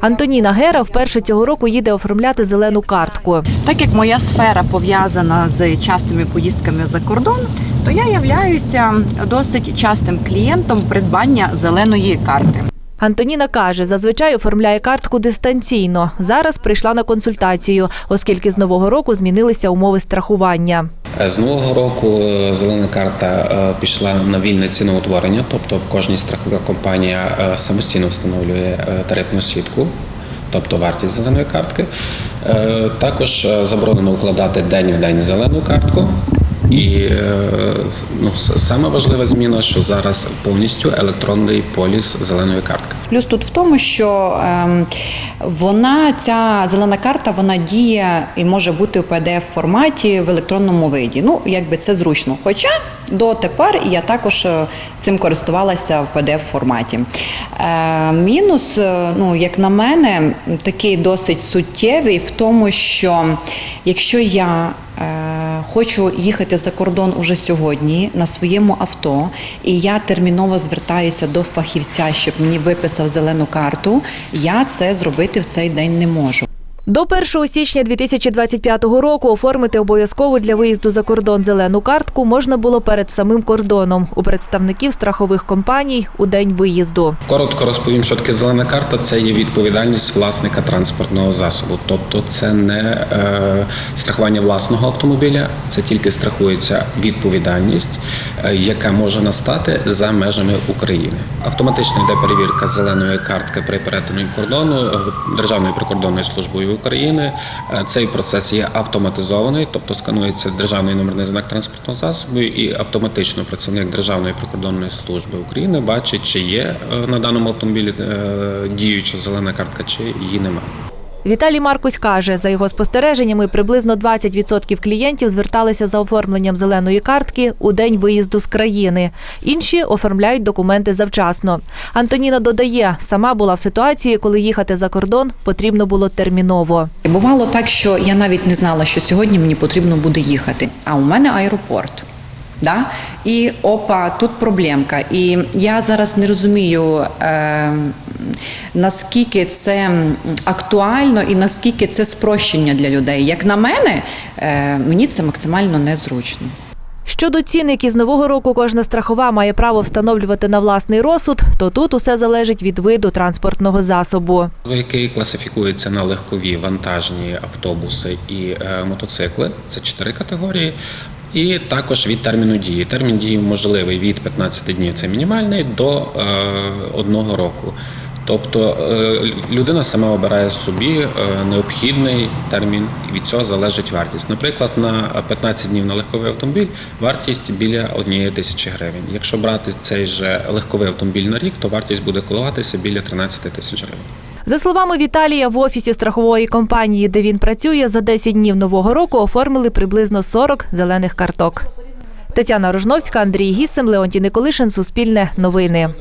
Антоніна Гера вперше цього року їде оформляти зелену картку. Так як моя сфера пов'язана з частими поїздками за кордон, то я являюся досить частим клієнтом придбання зеленої карти. Антоніна каже, зазвичай оформляє картку дистанційно. Зараз прийшла на консультацію, оскільки з нового року змінилися умови страхування. Е, З нового року е, зелена карта е, пішла на вільне ціноутворення, тобто в кожній страхова компанія самостійно встановлює тарифну сітку, тобто вартість зеленої картки. Також заборонено укладати день в день зелену картку. І е, ну, саме важлива зміна, що зараз повністю електронний поліс зеленої картки. Плюс тут в тому, що ем, вона, ця зелена карта, вона діє і може бути в pdf форматі в електронному виді. Ну, якби це зручно. Хоча дотепер я також е, цим користувалася в pdf форматі. Е, мінус, е, ну, як на мене, такий досить суттєвий в тому, що якщо я Хочу їхати за кордон уже сьогодні на своєму авто, і я терміново звертаюся до фахівця, щоб мені виписав зелену карту. Я це зробити в цей день не можу. До 1 січня 2025 року оформити обов'язково для виїзду за кордон зелену картку можна було перед самим кордоном у представників страхових компаній у день виїзду. Коротко розповім, що таке зелена карта це є відповідальність власника транспортного засобу. Тобто це не е, страхування власного автомобіля, це тільки страхується відповідальність, е, яка може настати за межами України. Автоматично йде перевірка зеленої картки при перетині кордону е, Державною прикордонною службою України. Е, Цей процес є автоматизований, тобто сканується державний номерний знак транспортного засобу, і автоматично працівник Державної прикордонної служби України бачить, чи є е, на даному автомобілі е, діюча зелена картка, чи її немає. Віталій Маркусь каже, за його спостереженнями, приблизно 20% клієнтів зверталися за оформленням зеленої картки у день виїзду з країни. Інші оформляють документи завчасно. Антоніна додає, сама була в ситуації, коли їхати за кордон потрібно було терміново. Бувало так, що я навіть не знала, що сьогодні мені потрібно буде їхати. А у мене аеропорт. Да? І опа, тут проблемка. І я зараз не розумію, е, наскільки це актуально і наскільки це спрощення для людей. Як на мене, е, мені це максимально незручно. Щодо цін, які з нового року кожна страхова має право встановлювати на власний розсуд, то тут усе залежить від виду транспортного засобу. який класифікується на легкові вантажні автобуси і е, мотоцикли. Це чотири категорії. І також від терміну дії. Термін дії можливий від 15 днів, це мінімальний, до е, одного року. Тобто е, людина сама обирає собі е, необхідний термін, і від цього залежить вартість. Наприклад, на 15 днів на легковий автомобіль вартість біля однієї тисячі гривень. Якщо брати цей же легковий автомобіль на рік, то вартість буде коливатися біля 13 тисяч гривень. За словами Віталія, в офісі страхової компанії, де він працює, за 10 днів нового року оформили приблизно 40 зелених карток. Тетяна Рожновська, Андрій Гісем, Леонтій Николишин, Суспільне новини.